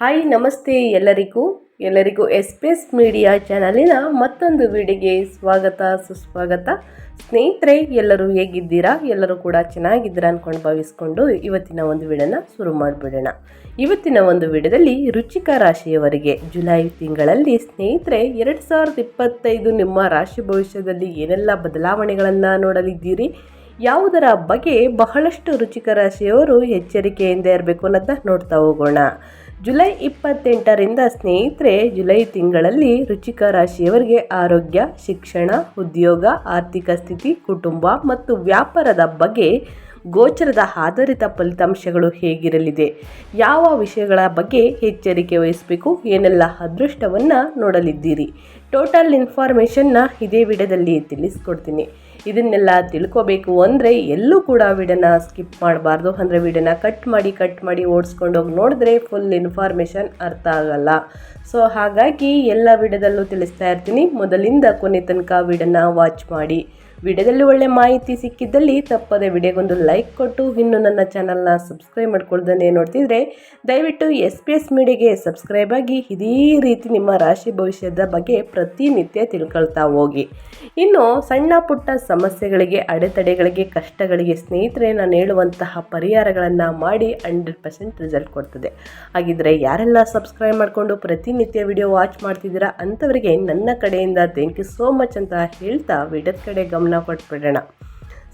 Hi ನಮಸ್ತೆ ಎಲ್ಲರಿಗೂ. ಎಲ್ಲರಿಗೂ ಎಸ್ ಪಿ ಎಸ್ ಮೀಡಿಯಾ ಚಾನಲಿನ ಮತ್ತೊಂದು ವಿಡಿಯೋಗೆ ಸ್ವಾಗತ, ಸುಸ್ವಾಗತ. ಸ್ನೇಹಿತರೆ, ಎಲ್ಲರೂ ಹೇಗಿದ್ದೀರಾ? ಎಲ್ಲರೂ ಕೂಡ ಚೆನ್ನಾಗಿದ್ದೀರಾ ಅಂದ್ಕೊಂಡು ಭಾವಿಸ್ಕೊಂಡು ಇವತ್ತಿನ ಒಂದು ವಿಡಿಯೋನ ಶುರು ಮಾಡಿಬಿಡೋಣ. ಇವತ್ತಿನ ಒಂದು ವಿಡಿಯೋದಲ್ಲಿ ರುಚಿಕ ರಾಶಿಯವರಿಗೆ ಜುಲೈ ತಿಂಗಳಲ್ಲಿ ಸ್ನೇಹಿತರೆ, ಎರಡು ಸಾವಿರದ ಇಪ್ಪತ್ತೈದು ನಿಮ್ಮ ರಾಶಿ ಭವಿಷ್ಯದಲ್ಲಿ ಏನೆಲ್ಲ ಬದಲಾವಣೆಗಳನ್ನು ನೋಡಲಿದ್ದೀರಿ? ಯಾವುದರ ಬಗ್ಗೆ ಬಹಳಷ್ಟು ರುಚಿಕ ರಾಶಿಯವರು ಎಚ್ಚರಿಕೆಯಿಂದ ಇರಬೇಕು ಅನ್ನೋದನ್ನ ನೋಡ್ತಾ ಹೋಗೋಣ. ಜುಲೈ ಇಪ್ಪತ್ತೆಂಟರಿಂದ ಸ್ನೇಹಿತರೆ, ಜುಲೈ ತಿಂಗಳಲ್ಲಿ ರುಚಿಕ ರಾಶಿಯವರಿಗೆ ಆರೋಗ್ಯ, ಶಿಕ್ಷಣ, ಉದ್ಯೋಗ, ಆರ್ಥಿಕ ಸ್ಥಿತಿ, ಕುಟುಂಬ ಮತ್ತು ವ್ಯಾಪಾರದ ಬಗ್ಗೆ ಗೋಚರದ ಆಧಾರಿತ ಫಲಿತಾಂಶಗಳು ಹೇಗಿರಲಿದೆ, ಯಾವ ವಿಷಯಗಳ ಬಗ್ಗೆ ಎಚ್ಚರಿಕೆ ವಹಿಸಬೇಕು, ಏನೆಲ್ಲ ಅದೃಷ್ಟವನ್ನು ನೋಡಲಿದ್ದೀರಿ. ಟೋಟಲ್ ಇನ್ಫಾರ್ಮೇಷನ್ನ ಇದೇ ವಿಡಿಯೋದಲ್ಲಿ ತಿಳಿಸ್ಕೊಡ್ತೀನಿ. ಇದನ್ನೆಲ್ಲ ತಿಳ್ಕೊಬೇಕು ಅಂದರೆ ಎಲ್ಲೂ ಕೂಡ ವಿಡಿಯೋನ ಸ್ಕಿಪ್ ಮಾಡಬಾರ್ದು. ಅಂದರೆ ವಿಡಿಯೋನ ಕಟ್ ಮಾಡಿ ಕಟ್ ಮಾಡಿ ಓಡಿಸ್ಕೊಂಡೋಗಿ ನೋಡಿದ್ರೆ ಫುಲ್ ಇನ್ಫಾರ್ಮೇಷನ್ ಅರ್ಥ ಆಗಲ್ಲ. ಸೊ ಹಾಗಾಗಿ ಎಲ್ಲ ವಿಡಿಯೋದಲ್ಲೂ ತಿಳಿಸ್ತಾ ಇರ್ತೀನಿ. ಮೊದಲಿಂದ ಕೊನೆ ತನಕ ವಿಡಿಯೋನ ವಾಚ್ ಮಾಡಿ. ವಿಡಿಯೋದಲ್ಲಿ ಒಳ್ಳೆ ಮಾಹಿತಿ ಸಿಕ್ಕಿದ್ದಲ್ಲಿ ತಪ್ಪದೆ ವಿಡಿಯೋಗೊಂದು ಲೈಕ್ ಕೊಟ್ಟು ಇನ್ನು ನನ್ನ ಚಾನಲ್ನ ಸಬ್ಸ್ಕ್ರೈಬ್ ಮಾಡ್ಕೊಳ್ದೇ ನೋಡ್ತಿದ್ರೆ ದಯವಿಟ್ಟು ಎಸ್ ಪಿ ಎಸ್ ಮೀಡಿಯಾಗೆ ಸಬ್ಸ್ಕ್ರೈಬ್ ಆಗಿ ಇದೇ ರೀತಿ ನಿಮ್ಮ ರಾಶಿ ಭವಿಷ್ಯದ ಬಗ್ಗೆ ಪ್ರತಿನಿತ್ಯ ತಿಳ್ಕೊಳ್ತಾ ಹೋಗಿ. ಇನ್ನು ಸಣ್ಣ ಪುಟ್ಟ ಸಮಸ್ಯೆಗಳಿಗೆ, ಅಡೆತಡೆಗಳಿಗೆ, ಕಷ್ಟಗಳಿಗೆ ಸ್ನೇಹಿತರೆ, ನಾನು ಹೇಳುವಂತಹ ಪರಿಹಾರಗಳನ್ನು ಮಾಡಿ ಹಂಡ್ರೆಡ್ ಪರ್ಸೆಂಟ್ ರಿಸಲ್ಟ್ ಕೊಡ್ತದೆ. ಹಾಗಿದ್ರೆ ಯಾರೆಲ್ಲ ಸಬ್ಸ್ಕ್ರೈಬ್ ಮಾಡಿಕೊಂಡು ಪ್ರತಿನಿತ್ಯ ವಿಡಿಯೋ ವಾಚ್ ಮಾಡ್ತಿದ್ದೀರಾ ಅಂಥವರಿಗೆ ನನ್ನ ಕಡೆಯಿಂದ ಥ್ಯಾಂಕ್ ಯು ಸೋ ಮಚ್ ಅಂತ ಹೇಳ್ತಾ ವಿಡಿಯೋದ ಕಡೆ ಗಮನ ಕೊಟ್ಬಿಡೋಣ.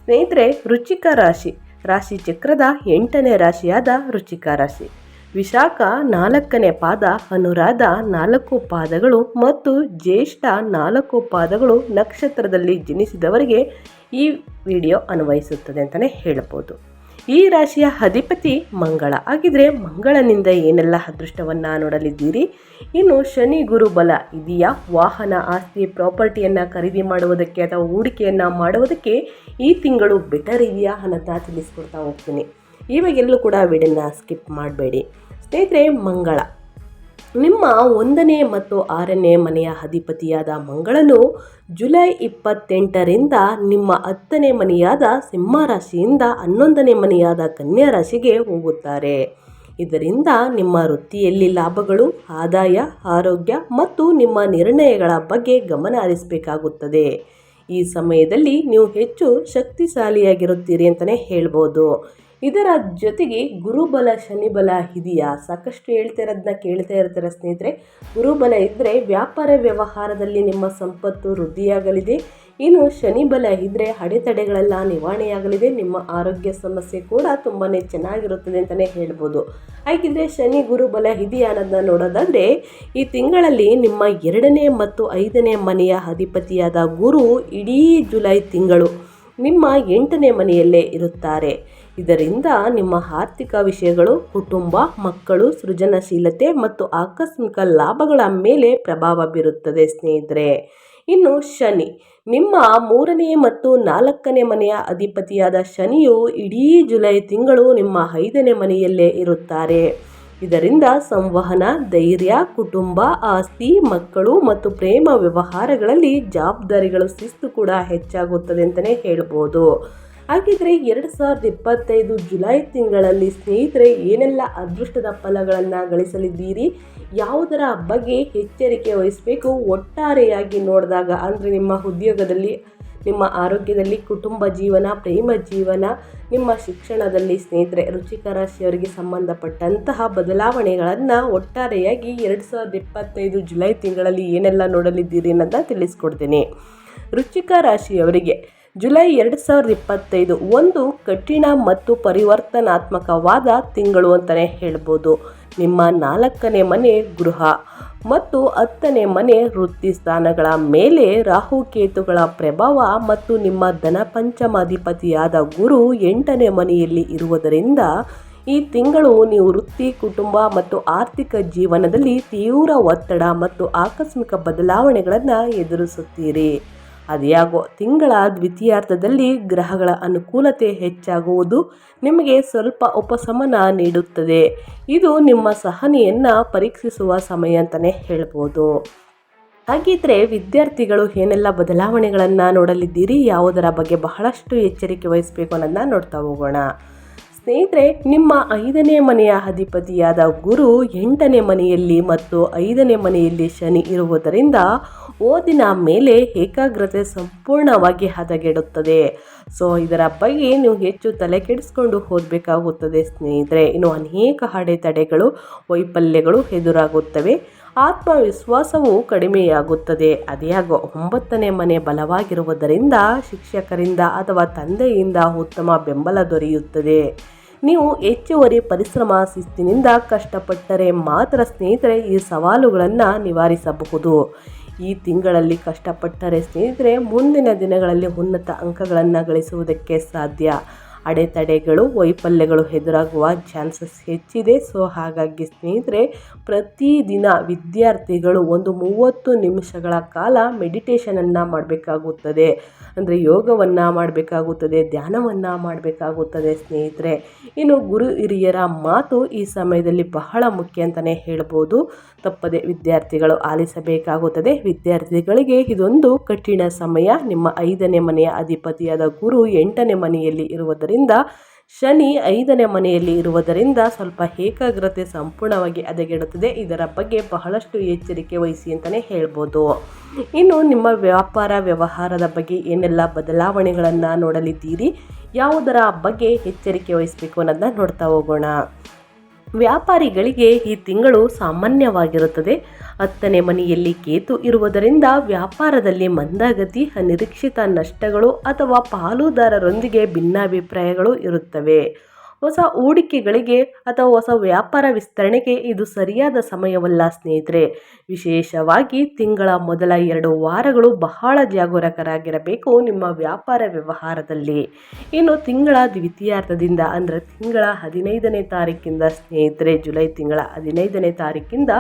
ಸ್ನೇಹಿತರೆ ರುಚಿಕ ರಾಶಿ ರಾಶಿ ಚಕ್ರದ ಎಂಟನೇ ರಾಶಿಯಾದ ರುಚಿಕ ರಾಶಿ. ವಿಶಾಖ ನಾಲ್ಕನೇ ಪಾದ, ಅನುರಾಧ ನಾಲ್ಕು ಪಾದಗಳು ಮತ್ತು ಜ್ಯೇಷ್ಠ ನಾಲ್ಕು ಪಾದಗಳು ನಕ್ಷತ್ರದಲ್ಲಿ ಜನಿಸಿದವರಿಗೆ ಈ ವಿಡಿಯೋ ಅನ್ವಯಿಸುತ್ತದೆ ಅಂತಲೇ ಹೇಳ್ಬೋದು. ಈ ರಾಶಿಯ ಅಧಿಪತಿ ಮಂಗಳ. ಆಗಿದ್ರೆ ಮಂಗಳನಿಂದ ಏನೆಲ್ಲ ಅದೃಷ್ಟವನ್ನು ನೋಡಲಿದ್ದೀರಿ? ಇನ್ನು ಶನಿ ಗುರು ಬಲ ಇದೆಯಾ? ವಾಹನ ಆಸ್ತಿ ಪ್ರಾಪರ್ಟಿಯನ್ನು ಖರೀದಿ ಮಾಡುವುದಕ್ಕೆ ಅಥವಾ ಹೂಡಿಕೆಯನ್ನು ಮಾಡುವುದಕ್ಕೆ ಈ ತಿಂಗಳು ಬೆಟರ್ ಇದೆಯಾ ಅನ್ನೋದನ್ನ ತಿಳಿಸ್ಕೊಡ್ತಾ ಹೋಗ್ತೀನಿ. ಇವಾಗೆಲ್ಲೂ ಕೂಡ ವಿಡಿಯೋನ ಸ್ಕಿಪ್ ಮಾಡಬೇಡಿ. ಸ್ನೇಹಿತರೆ, ಮಂಗಳ. ನಿಮ್ಮ ಒಂದನೇ ಮತ್ತು ಆರನೇ ಮನೆಯ ಅಧಿಪತಿಯಾದ ಮಂಗಳನು ಜುಲೈ ಇಪ್ಪತ್ತೆಂಟರಿಂದ ನಿಮ್ಮ ಹತ್ತನೇ ಮನೆಯಾದ ಸಿಂಹ ರಾಶಿಯಿಂದ ಹನ್ನೊಂದನೇ ಮನೆಯಾದ ಕನ್ಯಾ ರಾಶಿಗೆ ಹೋಗುತ್ತಾರೆ. ಇದರಿಂದ ನಿಮ್ಮ ವೃತ್ತಿಯಲ್ಲಿ ಲಾಭಗಳು, ಆದಾಯ, ಆರೋಗ್ಯ ಮತ್ತು ನಿಮ್ಮ ನಿರ್ಣಯಗಳ ಬಗ್ಗೆ ಗಮನ ಹರಿಸಬೇಕಾಗುತ್ತದೆ. ಈ ಸಮಯದಲ್ಲಿ ನೀವು ಹೆಚ್ಚು ಶಕ್ತಿಶಾಲಿಯಾಗಿರುತ್ತೀರಿ ಅಂತಲೇ ಹೇಳ್ಬೋದು. ಇದರ ಜೊತೆಗೆ ಗುರುಬಲ, ಶನಿಬಲ ಇದೆಯಾ? ಸಾಕಷ್ಟು ಹೇಳ್ತಾ ಇರೋದನ್ನ ಕೇಳ್ತಾ ಇರ್ತಾರೆ ಸ್ನೇಹಿತರೆ. ಗುರುಬಲ ಇದ್ದರೆ ವ್ಯಾಪಾರ ವ್ಯವಹಾರದಲ್ಲಿ ನಿಮ್ಮ ಸಂಪತ್ತು ವೃದ್ಧಿಯಾಗಲಿದೆ. ಇನ್ನು ಶನಿಬಲ ಇದ್ದರೆ ಅಡೆತಡೆಗಳೆಲ್ಲ ನಿವಾರಣೆಯಾಗಲಿದೆ. ನಿಮ್ಮ ಆರೋಗ್ಯ ಸಮಸ್ಯೆ ಕೂಡ ತುಂಬಾ ಚೆನ್ನಾಗಿರುತ್ತದೆ ಅಂತಲೇ ಹೇಳ್ಬೋದು. ಹಾಗಿದ್ರೆ ಶನಿ ಗುರುಬಲ ಇದೆಯಾ ಅನ್ನೋದನ್ನ ನೋಡೋದಾದರೆ, ಈ ತಿಂಗಳಲ್ಲಿ ನಿಮ್ಮ ಎರಡನೇ ಮತ್ತು ಐದನೇ ಮನೆಯ ಅಧಿಪತಿಯಾದ ಗುರು ಇಡೀ ಜುಲೈ ತಿಂಗಳು ನಿಮ್ಮ ಎಂಟನೇ ಮನೆಯಲ್ಲೇ ಇರುತ್ತಾರೆ. ಇದರಿಂದ ನಿಮ್ಮ ಆರ್ಥಿಕ ವಿಷಯಗಳು, ಕುಟುಂಬ, ಮಕ್ಕಳು, ಸೃಜನಶೀಲತೆ ಮತ್ತು ಆಕಸ್ಮಿಕ ಲಾಭಗಳ ಮೇಲೆ ಪ್ರಭಾವ ಬೀರುತ್ತದೆ ಸ್ನೇಹಿತರೆ. ಇನ್ನು ಶನಿ. ನಿಮ್ಮ ಮೂರನೇ ಮತ್ತು ನಾಲ್ಕನೇ ಮನೆಯ ಅಧಿಪತಿಯಾದ ಶನಿಯು ಇಡೀ ಜುಲೈ ತಿಂಗಳು ನಿಮ್ಮ ಐದನೇ ಮನೆಯಲ್ಲೇ ಇರುತ್ತಾರೆ. ಇದರಿಂದ ಸಂವಹನ, ಧೈರ್ಯ, ಕುಟುಂಬ, ಆಸ್ತಿ, ಮಕ್ಕಳು ಮತ್ತು ಪ್ರೇಮ ವ್ಯವಹಾರಗಳಲ್ಲಿ ಜವಾಬ್ದಾರಿಗಳು ಶಿಸ್ತು ಕೂಡ ಹೆಚ್ಚಾಗುತ್ತದೆ ಅಂತಲೇ ಹೇಳ್ಬೋದು. ಹಾಗಿದ್ರೆ ಎರಡು ಸಾವಿರದ ಇಪ್ಪತ್ತೈದು ಜುಲೈ ತಿಂಗಳಲ್ಲಿ ಸ್ನೇಹಿತರೆ, ಏನೆಲ್ಲ ಅದೃಷ್ಟದ ಫಲಗಳನ್ನು ಗಳಿಸಲಿದ್ದೀರಿ? ಯಾವುದರ ಬಗ್ಗೆ ಎಚ್ಚರಿಕೆ ವಹಿಸಬೇಕು? ಒಟ್ಟಾರೆಯಾಗಿ ನೋಡಿದಾಗ ಅಂದರೆ ನಿಮ್ಮ ಉದ್ಯೋಗದಲ್ಲಿ ನಿಮ್ಮ ಆರೋಗ್ಯದಲ್ಲಿ ಕುಟುಂಬ ಜೀವನ, ಪ್ರೇಮ ಜೀವನ, ನಿಮ್ಮ ಶಿಕ್ಷಣದಲ್ಲಿ ಸ್ನೇಹಿತರೆ ರುಚಿಕ ರಾಶಿಯವರಿಗೆ ಸಂಬಂಧಪಟ್ಟಂತಹ ಬದಲಾವಣೆಗಳನ್ನು ಒಟ್ಟಾರೆಯಾಗಿ ಎರಡು ಸಾವಿರದ ಇಪ್ಪತ್ತೈದು ಜುಲೈ ತಿಂಗಳಲ್ಲಿ ಏನೆಲ್ಲ ನೋಡಲಿದ್ದೀರಿ ಅನ್ನೋದನ್ನ ತಿಳಿಸ್ಕೊಡ್ತೀನಿ. ರುಚಿಕ ರಾಶಿಯವರಿಗೆ ಜುಲೈ ಎರಡು ಸಾವಿರದ ಇಪ್ಪತ್ತೈದು ಒಂದು ಕಠಿಣ ಮತ್ತು ಪರಿವರ್ತನಾತ್ಮಕವಾದ ತಿಂಗಳು ಅಂತಲೇ ಹೇಳ್ಬೋದು. ನಿಮ್ಮ ನಾಲ್ಕನೇ ಮನೆ ಗೃಹ. ಮತ್ತು ಹತ್ತನೇ ಮನೆ ವೃತ್ತಿ ಸ್ಥಾನಗಳ ಮೇಲೆ ರಾಹುಕೇತುಗಳ ಪ್ರಭಾವ ಮತ್ತು ನಿಮ್ಮ ಧನ ಪಂಚಮಾಧಿಪತಿಯಾದ ಗುರು ಎಂಟನೇ ಮನೆಯಲ್ಲಿ ಇರುವುದರಿಂದ ಈ ತಿಂಗಳು ನೀವು ವೃತ್ತಿ, ಕುಟುಂಬ ಮತ್ತು ಆರ್ಥಿಕ ಜೀವನದಲ್ಲಿ ತೀವ್ರ ಒತ್ತಡ ಮತ್ತು ಆಕಸ್ಮಿಕ ಬದಲಾವಣೆಗಳನ್ನು ಎದುರಿಸುತ್ತೀರಿ. ಅದ್ಯಾಗೋ ತಿಂಗಳ ದ್ವಿತೀಯಾರ್ಧದಲ್ಲಿ ಗ್ರಹಗಳ ಅನುಕೂಲತೆ ಹೆಚ್ಚಾಗುವುದು ನಿಮಗೆ ಸ್ವಲ್ಪ ಉಪಶಮನ ನೀಡುತ್ತದೆ. ಇದು ನಿಮ್ಮ ಸಹನೆಯನ್ನು ಪರೀಕ್ಷಿಸುವ ಸಮಯ ಅಂತಲೇ ಹೇಳ್ಬೋದು. ಹಾಗಿದ್ರೆ ವಿದ್ಯಾರ್ಥಿಗಳು ಏನೆಲ್ಲ ಬದಲಾವಣೆಗಳನ್ನು ನೋಡಲಿದ್ದೀರಿ, ಯಾವುದರ ಬಗ್ಗೆ ಬಹಳಷ್ಟು ಎಚ್ಚರಿಕೆ ವಹಿಸಬೇಕು ಅನ್ನೋದನ್ನ ನೋಡ್ತಾ ಹೋಗೋಣ. ಸ್ನೇಹಿತರೆ, ನಿಮ್ಮ ಐದನೇ ಮನೆಯ ಅಧಿಪತಿಯಾದ ಗುರು ಎಂಟನೇ ಮನೆಯಲ್ಲಿ ಮತ್ತು ಐದನೇ ಮನೆಯಲ್ಲಿ ಶನಿ ಇರುವುದರಿಂದ ಓದಿನ ಮೇಲೆ ಏಕಾಗ್ರತೆ ಸಂಪೂರ್ಣವಾಗಿ ಹದಗೆಡುತ್ತದೆ. ಸೊ ಇದರ ಬಗ್ಗೆ ನೀವು ಹೆಚ್ಚು ತಲೆ ಕೆಡಿಸ್ಕೊಂಡು ಓದಬೇಕಾಗುತ್ತದೆ ಸ್ನೇಹಿತರೆ. ಇನ್ನು ಅನೇಕ ಅಡೆತಡೆಗಳು, ವೈಫಲ್ಯಗಳು ಎದುರಾಗುತ್ತವೆ. ಆತ್ಮವಿಶ್ವಾಸವು ಕಡಿಮೆಯಾಗುತ್ತದೆ. ಅದೇಯಾಗೋ ಒಂಬತ್ತನೇ ಮನೆ ಬಲವಾಗಿರುವುದರಿಂದ ಶಿಕ್ಷಕರಿಂದ ಅಥವಾ ತಂದೆಯಿಂದ ಉತ್ತಮ ಬೆಂಬಲ ದೊರೆಯುತ್ತದೆ. ನೀವು ಹೆಚ್ಚುವರಿ ಪರಿಶ್ರಮ ಶಿಸ್ತಿನಿಂದ ಕಷ್ಟಪಟ್ಟರೆ ಮಾತ್ರ ಸ್ನೇಹಿತರೆ ಈ ಸವಾಲುಗಳನ್ನು ನಿವಾರಿಸಬಹುದು. ಈ ತಿಂಗಳಲ್ಲಿ ಕಷ್ಟಪಟ್ಟರೆ ಸ್ನೇಹಿತರೆ ಮುಂದಿನ ದಿನಗಳಲ್ಲಿ ಉನ್ನತ ಅಂಕಗಳನ್ನು ಗಳಿಸುವುದಕ್ಕೆ ಸಾಧ್ಯ. ಅಡೆತಡೆಗಳು, ವೈಫಲ್ಯಗಳು ಎದುರಾಗುವ ಚಾನ್ಸಸ್ ಹೆಚ್ಚಿದೆ. ಸೊ ಹಾಗಾಗಿ ಸ್ನೇಹಿತರೆ ಪ್ರತಿದಿನ ವಿದ್ಯಾರ್ಥಿಗಳು ಒಂದು ಮೂವತ್ತು ನಿಮಿಷಗಳ ಕಾಲ ಮೆಡಿಟೇಷನನ್ನು ಮಾಡಬೇಕಾಗುತ್ತದೆ. ಅಂದರೆ ಯೋಗವನ್ನು ಮಾಡಬೇಕಾಗುತ್ತದೆ, ಧ್ಯಾನವನ್ನು ಮಾಡಬೇಕಾಗುತ್ತದೆ ಸ್ನೇಹಿತರೆ. ಇನ್ನು ಗುರು ಹಿರಿಯರ ಮಾತು ಈ ಸಮಯದಲ್ಲಿ ಬಹಳ ಮುಖ್ಯ ಅಂತಲೇ ಹೇಳ್ಬೋದು. ತಪ್ಪದೆ ವಿದ್ಯಾರ್ಥಿಗಳು ಆಲಿಸಬೇಕಾಗುತ್ತದೆ. ವಿದ್ಯಾರ್ಥಿಗಳಿಗೆ ಇದೊಂದು ಕಠಿಣ ಸಮಯ. ನಿಮ್ಮ ಐದನೇ ಮನೆಯ ಅಧಿಪತಿಯಾದ ಗುರು ಎಂಟನೇ ಮನೆಯಲ್ಲಿ ಇರುವುದರಿಂದ, ಶನಿ ಐದನೇ ಮನೆಯಲ್ಲಿ ಇರುವುದರಿಂದ ಸ್ವಲ್ಪ ಏಕಾಗ್ರತೆ ಸಂಪೂರ್ಣವಾಗಿ ಅದಗೆಡುತ್ತದೆ ಇದರ ಬಗ್ಗೆ ಬಹಳಷ್ಟು ಎಚ್ಚರಿಕೆ ವಹಿಸಿ ಅಂತಲೇ ಹೇಳ್ಬೋದು. ಇನ್ನು ನಿಮ್ಮ ವ್ಯಾಪಾರ ವ್ಯವಹಾರದ ಬಗ್ಗೆ ಏನೆಲ್ಲ ಬದಲಾವಣೆಗಳನ್ನು ನೋಡಲಿದ್ದೀರಿ? ಯಾವುದರ ಬಗ್ಗೆ ಎಚ್ಚರಿಕೆ ವಹಿಸಬೇಕು ಅನ್ನೋದನ್ನ ನೋಡ್ತಾ ಹೋಗೋಣ. ವ್ಯಾಪಾರಿಗಳಿಗೆ ಈ ತಿಂಗಳು ಸಾಮಾನ್ಯವಾಗಿರುತ್ತದೆ. ಹತ್ತನೇ ಮನೆಯಲ್ಲಿ ಕೇತು ಇರುವುದರಿಂದ ವ್ಯಾಪಾರದಲ್ಲಿ ಮಂದಗತಿ, ಅನಿರೀಕ್ಷಿತ ನಷ್ಟಗಳು ಅಥವಾ ಪಾಲುದಾರರೊಂದಿಗೆ ಭಿನ್ನಾಭಿಪ್ರಾಯಗಳು ಇರುತ್ತವೆ. ಹೊಸ ಹೂಡಿಕೆಗಳಿಗೆ ಅಥವಾ ಹೊಸ ವ್ಯಾಪಾರ ವಿಸ್ತರಣೆಗೆ ಇದು ಸರಿಯಾದ ಸಮಯವಲ್ಲ, ಸ್ನೇಹಿತರೆ. ವಿಶೇಷವಾಗಿ ತಿಂಗಳ ಮೊದಲ ಎರಡು ವಾರಗಳು ಬಹಳ ಜಾಗರೂಕರಾಗಿರಬೇಕು ನಿಮ್ಮ ವ್ಯಾಪಾರ ವ್ಯವಹಾರದಲ್ಲಿ. ಇನ್ನು ತಿಂಗಳ ದ್ವಿತೀಯಾರ್ಥದಿಂದ ಅಂದರೆ ತಿಂಗಳ ಹದಿನೈದನೇ ತಾರೀಕಿಂದ, ಸ್ನೇಹಿತರೆ, ಜುಲೈ ತಿಂಗಳ ಹದಿನೈದನೇ ತಾರೀಕಿಂದ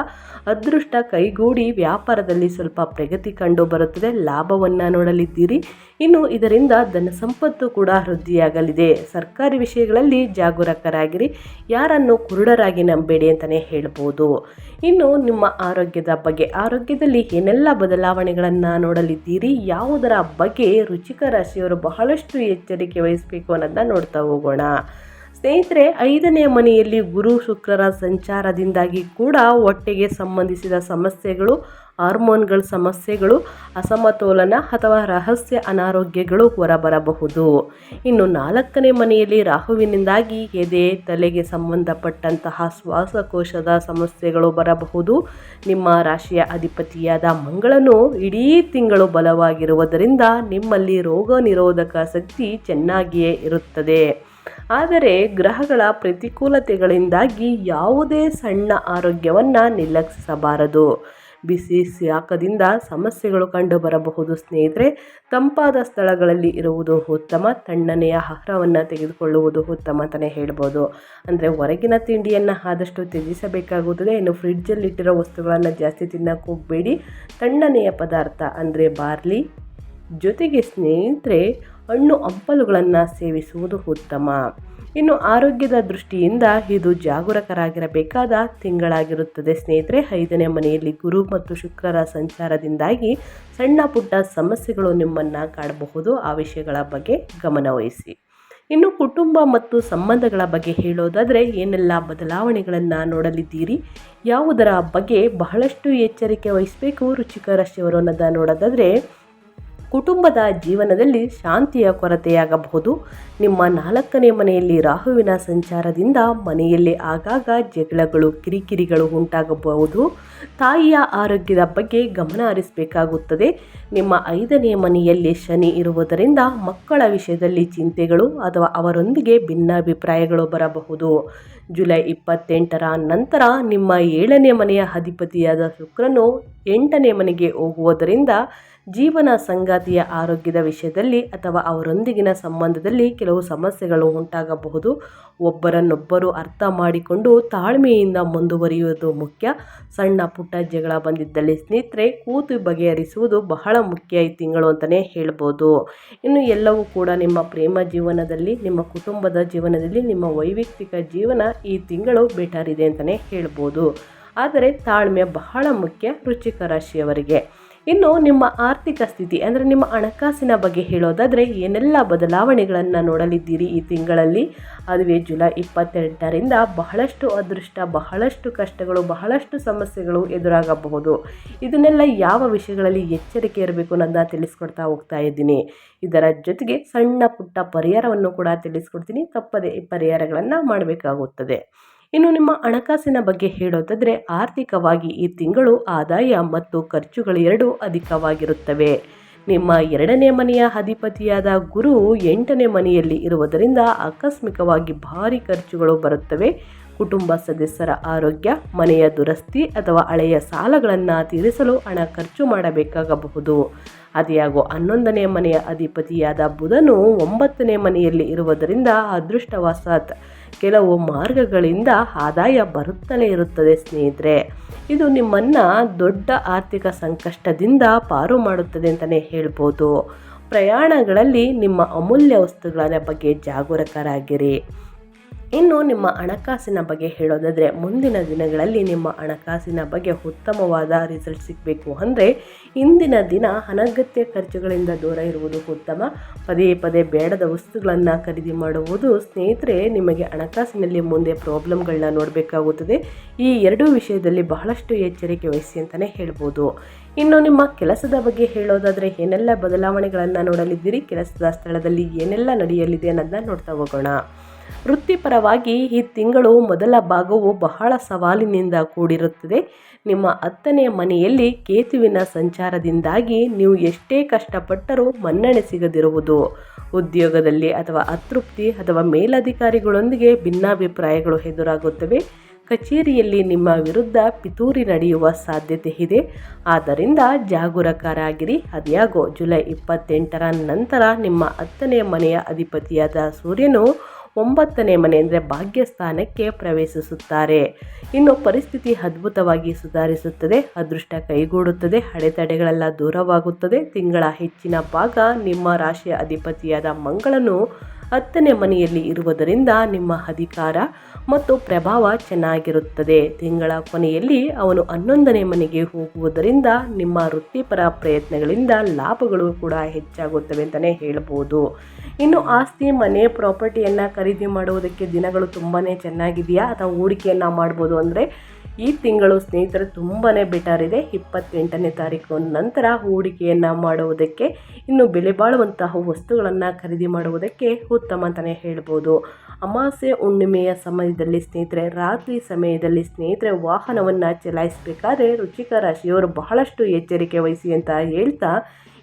ಅದೃಷ್ಟ ಕೈಗೂಡಿ ವ್ಯಾಪಾರದಲ್ಲಿ ಸ್ವಲ್ಪ ಪ್ರಗತಿ ಕಂಡು ಬರುತ್ತದೆ. ಲಾಭವನ್ನು ನೋಡಲಿದ್ದೀರಿ. ಇನ್ನು ಇದರಿಂದ ಧನ ಸಂಪತ್ತು ಕೂಡ ವೃದ್ಧಿಯಾಗಲಿದೆ. ಸರ್ಕಾರಿ ವಿಷಯಗಳಲ್ಲಿ ಜಾಗರೂಕರಾಗಿರಿ. ಯಾರನ್ನು ಕುರುಡರಾಗಿ ನಂಬೇಡಿ ಅಂತಲೇ ಹೇಳ್ಬೋದು. ಇನ್ನು ನಿಮ್ಮ ಆರೋಗ್ಯದ ಬಗ್ಗೆ, ಆರೋಗ್ಯದಲ್ಲಿ ಏನೆಲ್ಲ ಬದಲಾವಣೆಗಳನ್ನು ನೋಡಲಿದ್ದೀರಿ? ಯಾವುದರ ಬಗ್ಗೆ ರುಚಿಕ ರಾಶಿಯವರು ಬಹಳಷ್ಟು ಎಚ್ಚರಿಕೆ ವಹಿಸಬೇಕು ಅನ್ನೋದನ್ನ ನೋಡ್ತಾ ಹೋಗೋಣ. ಸ್ನೇಹಿತರೆ, ಐದನೇ ಮನೆಯಲ್ಲಿ ಗುರು ಶುಕ್ರರ ಸಂಚಾರದಿಂದಾಗಿ ಕೂಡ ಹೊಟ್ಟೆಗೆ ಸಂಬಂಧಿಸಿದ ಸಮಸ್ಯೆಗಳು, ಹಾರ್ಮೋನ್ಗಳ ಸಮಸ್ಯೆಗಳು, ಅಸಮತೋಲನ ಅಥವಾ ರಹಸ್ಯ ಅನಾರೋಗ್ಯಗಳು ಹೊರಬರಬಹುದು. ಇನ್ನು ನಾಲ್ಕನೇ ಮನೆಯಲ್ಲಿ ರಾಹುವಿನಿಂದಾಗಿ ಎದೆ, ತಲೆಗೆ ಸಂಬಂಧಪಟ್ಟಂತಹ ಶ್ವಾಸಕೋಶದ ಸಮಸ್ಯೆಗಳು ಬರಬಹುದು. ನಿಮ್ಮ ರಾಶಿಯ ಅಧಿಪತಿಯಾದ ಮಂಗಳನು ಇಡೀ ತಿಂಗಳು ಬಲವಾಗಿರುವುದರಿಂದ ನಿಮ್ಮಲ್ಲಿ ರೋಗ ನಿರೋಧಕ ಶಕ್ತಿ ಚೆನ್ನಾಗಿಯೇ ಇರುತ್ತದೆ. ಆದರೆ ಗ್ರಹಗಳ ಪ್ರತಿಕೂಲತೆಗಳಿಂದಾಗಿ ಯಾವುದೇ ಸಣ್ಣ ಆರೋಗ್ಯವನ್ನು ನಿರ್ಲಕ್ಷಿಸಬಾರದು. ಬಿಸಿ ಶಾಖದಿಂದ ಸಮಸ್ಯೆಗಳು ಕಂಡುಬರಬಹುದು ಸ್ನೇಹಿತರೆ. ತಂಪಾದ ಸ್ಥಳಗಳಲ್ಲಿ ಇರುವುದು ಉತ್ತಮ, ತಣ್ಣನೆಯ ಆಹಾರವನ್ನು ತೆಗೆದುಕೊಳ್ಳುವುದು ಉತ್ತಮ ಅಂತಲೇ ಹೇಳ್ಬೋದು. ಅಂದರೆ ಹೊರಗಿನ ತಿಂಡಿಯನ್ನು ಆದಷ್ಟು ತ್ಯಜಿಸಬೇಕಾಗುತ್ತದೆ. ಇನ್ನು ಫ್ರಿಡ್ಜಲ್ಲಿಟ್ಟಿರೋ ವಸ್ತುಗಳನ್ನು ಜಾಸ್ತಿ ತಿನ್ನೋಕೆ ತಣ್ಣನೆಯ ಪದಾರ್ಥ ಅಂದರೆ ಬಾರ್ಲಿ. ಜೊತೆಗೆ ಸ್ನೇಹಿತರೆ ಹಣ್ಣು ಹಂಪಲುಗಳನ್ನು ಸೇವಿಸುವುದು ಉತ್ತಮ. ಇನ್ನು ಆರೋಗ್ಯದ ದೃಷ್ಟಿಯಿಂದ ಇದು ಜಾಗರೂಕರಾಗಿರಬೇಕಾದ ತಿಂಗಳಾಗಿರುತ್ತದೆ. ಸ್ನೇಹಿತರೆ, ಐದನೇ ಮನೆಯಲ್ಲಿ ಗುರು ಮತ್ತು ಶುಕ್ರರ ಸಂಚಾರದಿಂದಾಗಿ ಸಣ್ಣ ಪುಟ್ಟ ಸಮಸ್ಯೆಗಳು ನಿಮ್ಮನ್ನು ಕಾಡಬಹುದು. ಆ ವಿಷಯಗಳ ಬಗ್ಗೆ ಗಮನವಹಿಸಿ ಇನ್ನು ಕುಟುಂಬ ಮತ್ತು ಸಂಬಂಧಗಳ ಬಗ್ಗೆ ಹೇಳೋದಾದರೆ, ಏನೆಲ್ಲ ಬದಲಾವಣೆಗಳನ್ನು ನೋಡಲಿದ್ದೀರಿ? ಯಾವುದರ ಬಗ್ಗೆ ಬಹಳಷ್ಟು ಎಚ್ಚರಿಕೆ ವಹಿಸಬೇಕು. ರುಚಿಕರ ಅನ್ನೋದ ನೋಡೋದಾದರೆ ಕುಟುಂಬದ ಜೀವನದಲ್ಲಿ ಶಾಂತಿಯ ಕೊರತೆಯಾಗಬಹುದು. ನಿಮ್ಮ ನಾಲ್ಕನೇ ಮನೆಯಲ್ಲಿ ರಾಹುವಿನ ಸಂಚಾರದಿಂದ ಮನೆಯಲ್ಲಿ ಆಗಾಗ ಜಗಳಗಳು, ಕಿರಿಕಿರಿಗಳು ಉಂಟಾಗಬಹುದು. ತಾಯಿಯ ಆರೋಗ್ಯದ ಬಗ್ಗೆ ಗಮನ ಹರಿಸಬೇಕಾಗುತ್ತದೆ. ನಿಮ್ಮ ಐದನೇ ಮನೆಯಲ್ಲಿ ಶನಿ ಇರುವುದರಿಂದ ಮಕ್ಕಳ ವಿಷಯದಲ್ಲಿ ಚಿಂತೆಗಳು ಅಥವಾ ಅವರೊಂದಿಗೆ ಭಿನ್ನಾಭಿಪ್ರಾಯಗಳು ಬರಬಹುದು. ಜುಲೈ ಇಪ್ಪತ್ತೆಂಟರ ನಂತರ ನಿಮ್ಮ ಏಳನೇ ಮನೆಯ ಅಧಿಪತಿಯಾದ ಶುಕ್ರನು ಎಂಟನೇ ಮನೆಗೆ ಹೋಗುವುದರಿಂದ ಜೀವನ ಸಂಗಾತಿಯ ಆರೋಗ್ಯದ ವಿಷಯದಲ್ಲಿ ಅಥವಾ ಅವರೊಂದಿಗಿನ ಸಂಬಂಧದಲ್ಲಿ ಕೆಲವು ಸಮಸ್ಯೆಗಳು ಉಂಟಾಗಬಹುದು. ಒಬ್ಬರನ್ನೊಬ್ಬರು ಅರ್ಥ ಮಾಡಿಕೊಂಡು ತಾಳ್ಮೆಯಿಂದ ಮುಂದುವರಿಯುವುದು ಮುಖ್ಯ. ಸಣ್ಣ ಪುಟ್ಟ ಜಗಳ ಬಂದಿದ್ದಲ್ಲಿ ಸ್ನೇಹಿತರೆ, ಕೂತು ಬಗೆಹರಿಸುವುದು ಬಹಳ ಮುಖ್ಯ ಈ ತಿಂಗಳು ಅಂತಲೇ ಹೇಳ್ಬೋದು. ಇನ್ನು ಎಲ್ಲವೂ ಕೂಡ ನಿಮ್ಮ ಪ್ರೇಮ ಜೀವನದಲ್ಲಿ, ನಿಮ್ಮ ಕುಟುಂಬದ ಜೀವನದಲ್ಲಿ, ನಿಮ್ಮ ವೈಯಕ್ತಿಕ ಜೀವನ ಈ ತಿಂಗಳು ಬೆಟರ್ ಇದೆ ಅಂತಲೇ ಹೇಳ್ಬೋದು. ಆದರೆ ತಾಳ್ಮೆ ಬಹಳ ಮುಖ್ಯ ರುಚಿಕ ರಾಶಿಯವರಿಗೆ. ಇನ್ನು ನಿಮ್ಮ ಆರ್ಥಿಕ ಸ್ಥಿತಿ, ಅಂದರೆ ನಿಮ್ಮ ಹಣಕಾಸಿನ ಬಗ್ಗೆ ಹೇಳೋದಾದರೆ ಏನೆಲ್ಲ ಬದಲಾವಣೆಗಳನ್ನು ನೋಡಲಿದ್ದೀರಿ ಈ ತಿಂಗಳಲ್ಲಿ? ಅದುವೇ ಜುಲೈ ಇಪ್ಪತ್ತೆಂಟರಿಂದ ಬಹಳಷ್ಟು ಅದೃಷ್ಟ, ಬಹಳಷ್ಟು ಕಷ್ಟಗಳು, ಬಹಳಷ್ಟು ಸಮಸ್ಯೆಗಳು ಎದುರಾಗಬಹುದು. ಇದನ್ನೆಲ್ಲ ಯಾವ ವಿಷಯಗಳಲ್ಲಿ ಎಚ್ಚರಿಕೆ ಇರಬೇಕು ಅನ್ನೋದನ್ನ ತಿಳಿಸ್ಕೊಡ್ತಾ ಹೋಗ್ತಾ ಇದ್ದೀನಿ. ಇದರ ಜೊತೆಗೆ ಸಣ್ಣ ಪುಟ್ಟ ಪರಿಹಾರವನ್ನು ಕೂಡ ತಿಳಿಸ್ಕೊಡ್ತೀನಿ. ತಪ್ಪದೆ ಪರಿಹಾರಗಳನ್ನು ಮಾಡಬೇಕಾಗುತ್ತದೆ. ಇನ್ನು ನಿಮ್ಮ ಹಣಕಾಸಿನ ಬಗ್ಗೆ ಹೇಳೋದಾದರೆ ಆರ್ಥಿಕವಾಗಿ ಈ ತಿಂಗಳು ಆದಾಯ ಮತ್ತು ಖರ್ಚುಗಳು ಎರಡೂ ಅಧಿಕವಾಗಿರುತ್ತವೆ. ನಿಮ್ಮ ಎರಡನೇ ಮನೆಯ ಅಧಿಪತಿಯಾದ ಗುರು ಎಂಟನೇ ಮನೆಯಲ್ಲಿ ಇರುವುದರಿಂದ ಆಕಸ್ಮಿಕವಾಗಿ ಭಾರಿ ಖರ್ಚುಗಳು ಬರುತ್ತವೆ. ಕುಟುಂಬ ಸದಸ್ಯರ ಆರೋಗ್ಯ, ಮನೆಯ ದುರಸ್ತಿ ಅಥವಾ ಹಳೆಯ ಸಾಲಗಳನ್ನು ತೀರಿಸಲು ಹಣ ಖರ್ಚು ಮಾಡಬೇಕಾಗಬಹುದು. ಅದಿಯಾಗೋ ಹನ್ನೊಂದನೇ ಮನೆಯ ಅಧಿಪತಿಯಾದ ಬುಧನು ಒಂಬತ್ತನೇ ಮನೆಯಲ್ಲಿ ಇರುವುದರಿಂದ ಅದೃಷ್ಟವಶಾತ್ ಕೆಲವು ಮಾರ್ಗಗಳಿಂದ ಆದಾಯ ಬರುತ್ತಲೇ ಇರುತ್ತದೆ ಸ್ನೇಹಿತರೆ. ಇದು ನಿಮ್ಮನ್ನು ದೊಡ್ಡ ಆರ್ಥಿಕ ಸಂಕಷ್ಟದಿಂದ ಪಾರು ಮಾಡುತ್ತದೆ ಅಂತಲೇ ಹೇಳ್ಬೋದು. ಪ್ರಯಾಣಗಳಲ್ಲಿ ನಿಮ್ಮ ಅಮೂಲ್ಯ ವಸ್ತುಗಳ ಬಗ್ಗೆ ಜಾಗರೂಕರಾಗಿರಿ. ಇನ್ನು ನಿಮ್ಮ ಹಣಕಾಸಿನ ಬಗ್ಗೆ ಹೇಳೋದಾದರೆ, ಮುಂದಿನ ದಿನಗಳಲ್ಲಿ ನಿಮ್ಮ ಹಣಕಾಸಿನ ಬಗ್ಗೆ ಉತ್ತಮವಾದ ರಿಸಲ್ಟ್ ಸಿಗಬೇಕು ಅಂದರೆ, ಇಂದಿನ ದಿನ ಅನಗತ್ಯ ಖರ್ಚುಗಳಿಂದ ದೂರ ಇರುವುದು ಉತ್ತಮ. ಪದೇ ಪದೇ ಬೇಡದ ವಸ್ತುಗಳನ್ನು ಖರೀದಿ ಮಾಡುವುದು ಸ್ನೇಹಿತರೆ, ನಿಮಗೆ ಹಣಕಾಸಿನಲ್ಲಿ ಮುಂದೆ ಪ್ರಾಬ್ಲಮ್ಗಳನ್ನ ನೋಡಬೇಕಾಗುತ್ತದೆ. ಈ ಎರಡೂ ವಿಷಯದಲ್ಲಿ ಬಹಳಷ್ಟು ಎಚ್ಚರಿಕೆ ವಹಿಸಿ ಅಂತಲೇ ಹೇಳ್ಬೋದು. ಇನ್ನು ನಿಮ್ಮ ಕೆಲಸದ ಬಗ್ಗೆ ಹೇಳೋದಾದರೆ, ಏನೆಲ್ಲ ಬದಲಾವಣೆಗಳನ್ನು ನೋಡಲಿದ್ದೀರಿ? ಕೆಲಸದ ಸ್ಥಳದಲ್ಲಿ ಏನೆಲ್ಲ ನಡೆಯಲಿದೆ ಅನ್ನೋದನ್ನ ನೋಡ್ತಾ ಹೋಗೋಣ. ವೃತ್ತಿಪರವಾಗಿ ಈ ತಿಂಗಳು ಮೊದಲ ಭಾಗವು ಬಹಳ ಸವಾಲಿನಿಂದ ಕೂಡಿರುತ್ತದೆ. ನಿಮ್ಮ ಹತ್ತನೆಯ ಮನೆಯಲ್ಲಿ ಕೇತುವಿನ ಸಂಚಾರದಿಂದಾಗಿ ನೀವು ಎಷ್ಟೇ ಕಷ್ಟಪಟ್ಟರೂ ಮನ್ನಣೆ ಸಿಗದಿರುವುದು. ಉದ್ಯೋಗದಲ್ಲಿ ಅಥವಾ ಅತೃಪ್ತಿ ಅಥವಾ ಮೇಲಧಿಕಾರಿಗಳೊಂದಿಗೆ ಭಿನ್ನಾಭಿಪ್ರಾಯಗಳು ಎದುರಾಗುತ್ತವೆ. ಕಚೇರಿಯಲ್ಲಿ ನಿಮ್ಮ ವಿರುದ್ಧ ಪಿತೂರಿ ನಡೆಯುವ ಸಾಧ್ಯತೆ ಇದೆ. ಆದ್ದರಿಂದ ಜಾಗರೂಕರಾಗಿರಿ. ಅದ್ಯಾಗೋ ಜುಲೈ ಇಪ್ಪತ್ತೆಂಟರ ನಂತರ ನಿಮ್ಮ ಹತ್ತನೆಯ ಮನೆಯ ಅಧಿಪತಿಯಾದ ಸೂರ್ಯನು ಒಂಬತ್ತನೇ ಮನೆ ಅಂದರೆ ಭಾಗ್ಯಸ್ಥಾನಕ್ಕೆ ಪ್ರವೇಶಿಸುತ್ತಾರೆ. ಇನ್ನು ಪರಿಸ್ಥಿತಿ ಅದ್ಭುತವಾಗಿ ಸುಧಾರಿಸುತ್ತದೆ, ಅದೃಷ್ಟ ಕೈಗೂಡುತ್ತದೆ ಅಡೆತಡೆಗಳೆಲ್ಲ ದೂರವಾಗುತ್ತದೆ. ತಿಂಗಳ ಹೆಚ್ಚಿನ ಭಾಗ ನಿಮ್ಮ ರಾಶಿಯ ಅಧಿಪತಿಯಾದ ಮಂಗಳನು ಹತ್ತನೇ ಮನೆಯಲ್ಲಿ ಇರುವುದರಿಂದ ನಿಮ್ಮ ಅಧಿಕಾರ ಮತ್ತು ಪ್ರಭಾವ ಚೆನ್ನಾಗಿರುತ್ತದೆ. ತಿಂಗಳ ಕೊನೆಯಲ್ಲಿ ಅವನು ಹನ್ನೊಂದನೇ ಮನೆಗೆ ಹೋಗುವುದರಿಂದ ನಿಮ್ಮ ವೃತ್ತಿಪರ ಪ್ರಯತ್ನಗಳಿಂದ ಲಾಭಗಳು ಕೂಡ ಹೆಚ್ಚಾಗುತ್ತವೆ ಅಂತಲೇ ಹೇಳ್ಬೋದು. ಇನ್ನು ಆಸ್ತಿ, ಮನೆ, ಪ್ರಾಪರ್ಟಿಯನ್ನು ಖರೀದಿ ಮಾಡುವುದಕ್ಕೆ ದಿನಗಳು ತುಂಬಾ ಚೆನ್ನಾಗಿದೆಯಾ? ಅಥವಾ ಹೂಡಿಕೆಯನ್ನು ಮಾಡ್ಬೋದು ಅಂದರೆ ಈ ತಿಂಗಳು ಸ್ನೇಹಿತರೆ ತುಂಬಾ ಬೆಟರ್ ಇದೆ. ಇಪ್ಪತ್ತೆಂಟನೇ ತಾರೀಕು ನಂತರ ಹೂಡಿಕೆಯನ್ನು ಮಾಡುವುದಕ್ಕೆ, ಇನ್ನು ಬೆಲೆ ಬಾಳುವಂತಹ ವಸ್ತುಗಳನ್ನು ಖರೀದಿ ಮಾಡುವುದಕ್ಕೆ ಉತ್ತಮ ಅಂತಲೇ ಹೇಳ್ಬೋದು. ಅಮಾವಾಸ್ಯೆ ಹುಣ್ಣಿಮೆಯ ಸಮಯದಲ್ಲಿ ಸ್ನೇಹಿತರೆ, ರಾತ್ರಿ ಸಮಯದಲ್ಲಿ ಸ್ನೇಹಿತರೆ ವಾಹನವನ್ನು ಚಲಾಯಿಸಬೇಕಾದ್ರೆ ರುಚಿಕ ರಾಶಿಯವರು ಬಹಳಷ್ಟು ಎಚ್ಚರಿಕೆ ವಹಿಸಿ ಅಂತ ಹೇಳ್ತಾ,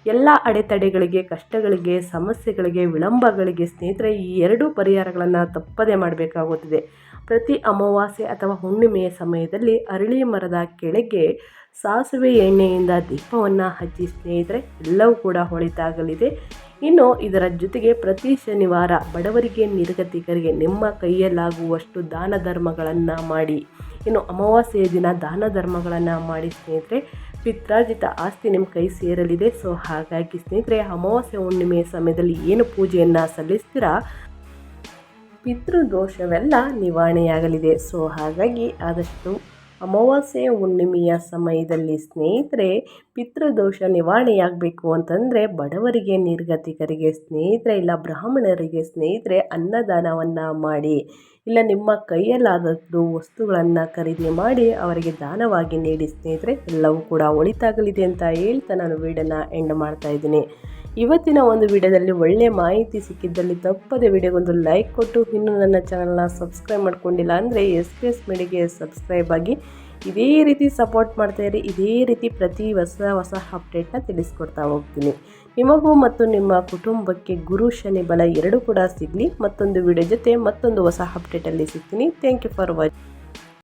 ಎಲ್ಲ ಅಡೆತಡೆಗಳಿಗೆ, ಕಷ್ಟಗಳಿಗೆ, ಸಮಸ್ಯೆಗಳಿಗೆ, ವಿಳಂಬಗಳಿಗೆ ಸ್ನೇಹಿತರೆ ಈ ಎರಡೂ ಪರಿಹಾರಗಳನ್ನು ತಪ್ಪದೇ ಮಾಡಬೇಕಾಗುತ್ತದೆ. ಪ್ರತಿ ಅಮಾವಾಸ್ಯೆ ಅಥವಾ ಹುಣ್ಣಿಮೆಯ ಸಮಯದಲ್ಲಿ ಅರಳಿ ಮರದ ಕೆಳಗೆ ಸಾಸಿವೆ ಎಣ್ಣೆಯಿಂದ ದೀಪವನ್ನು ಹಚ್ಚಿ ಸ್ನೇಹಿತರೆ, ಎಲ್ಲವೂ ಕೂಡ ಹೊಳಿತಾಗಲಿದೆ. ಇನ್ನು ಇದರ ಜೊತೆಗೆ ಪ್ರತಿ ಶನಿವಾರ ಬಡವರಿಗೆ, ನಿರ್ಗತಿಕರಿಗೆ, ನಿಮ್ಮ ಕೈಯಲ್ಲಾಗುವಷ್ಟು ದಾನ ಧರ್ಮಗಳನ್ನು ಮಾಡಿ. ಇನ್ನು ಅಮಾವಾಸ್ಯೆಯ ದಿನ ದಾನ ಧರ್ಮಗಳನ್ನು ಮಾಡಿ ಸ್ನೇಹಿತರೆ, ಪಿತ್ರಾರ್ಜಿತ ಆಸ್ತಿ ನಿಮ್ಮ ಕೈ ಸೇರಲಿದೆ. ಸೊ ಹಾಗಾಗಿ ಸ್ನೇಹಿತರೆ, ಅಮಾವಾಸ್ಯೆ ಹುಣ್ಣಿಮೆಯ ಸಮಯದಲ್ಲಿ ಏನು ಪೂಜೆಯನ್ನು ಸಲ್ಲಿಸ್ತೀರಾ? ಪಿತೃದೋಷವೆಲ್ಲ ನಿವಾರಣೆಯಾಗಲಿದೆ. ಸೊ, ಹಾಗಾಗಿ ಆದಷ್ಟು ಅಮಾವಾಸ್ಯೆಯ ಹುಣ್ಣಿಮೆಯ ಸಮಯದಲ್ಲಿ ಸ್ನೇಹಿತರೆ, ಪಿತೃದೋಷ ನಿವಾರಣೆಯಾಗಬೇಕು ಅಂತಂದರೆ ಬಡವರಿಗೆ, ನಿರ್ಗತಿಕರಿಗೆ ಸ್ನೇಹಿತರೆ, ಇಲ್ಲ ಬ್ರಾಹ್ಮಣರಿಗೆ ಸ್ನೇಹಿತರೆ ಅನ್ನದಾನವನ್ನು ಮಾಡಿ, ಇಲ್ಲ ನಿಮ್ಮ ಕೈಯಲ್ಲಾದದ್ದು ವಸ್ತುಗಳನ್ನು ಖರೀದಿ ಮಾಡಿ ಅವರಿಗೆ ದಾನವಾಗಿ ನೀಡಿ ಸ್ನೇಹಿತರೆ, ಎಲ್ಲವೂ ಕೂಡ ಒಳಿತಾಗಲಿದೆ ಅಂತ ಹೇಳ್ತಾ ನಾನು ವೀಡಿಯೋನ ಎಂಡ್ ಮಾಡ್ತಾ ಇದ್ದೀನಿ. ಇವತ್ತಿನ ಒಂದು ವಿಡಿಯೋದಲ್ಲಿ ಒಳ್ಳೆಯ ಮಾಹಿತಿ ಸಿಕ್ಕಿದ್ದಲ್ಲಿ ತಪ್ಪದೆ ವಿಡಿಯೋಗೊಂದು ಲೈಕ್ ಕೊಟ್ಟು, ಇನ್ನೂ ನನ್ನ ಚಾನಲ್ನ ಸಬ್ಸ್ಕ್ರೈಬ್ ಮಾಡ್ಕೊಂಡಿಲ್ಲ ಅಂದರೆ ಎಸ್ ಪಿ ಎಸ್ ಮೀಡಿಗೆ ಸಬ್ಸ್ಕ್ರೈಬ್ ಆಗಿ ಇದೇ ರೀತಿ ಸಪೋರ್ಟ್ ಮಾಡ್ತಾಯಿರಿ ಇದೇ ರೀತಿ ಪ್ರತಿ ಹೊಸ ಹೊಸ ಅಪ್ಡೇಟ್ನ ತಿಳಿಸ್ಕೊಡ್ತಾ ಹೋಗ್ತೀನಿ. ನಿಮಗೂ ಮತ್ತು ನಿಮ್ಮ ಕುಟುಂಬಕ್ಕೆ ಗುರು ಶನಿ ಬಲ ಎರಡೂ ಕೂಡ ಸಿಗಲಿ, ಮತ್ತೊಂದು ವಿಡಿಯೋ ಜೊತೆ ಮತ್ತೊಂದು ಹೊಸ ಅಪ್ಡೇಟಲ್ಲಿ ಸಿಗ್ತೀನಿ. Thank you for watching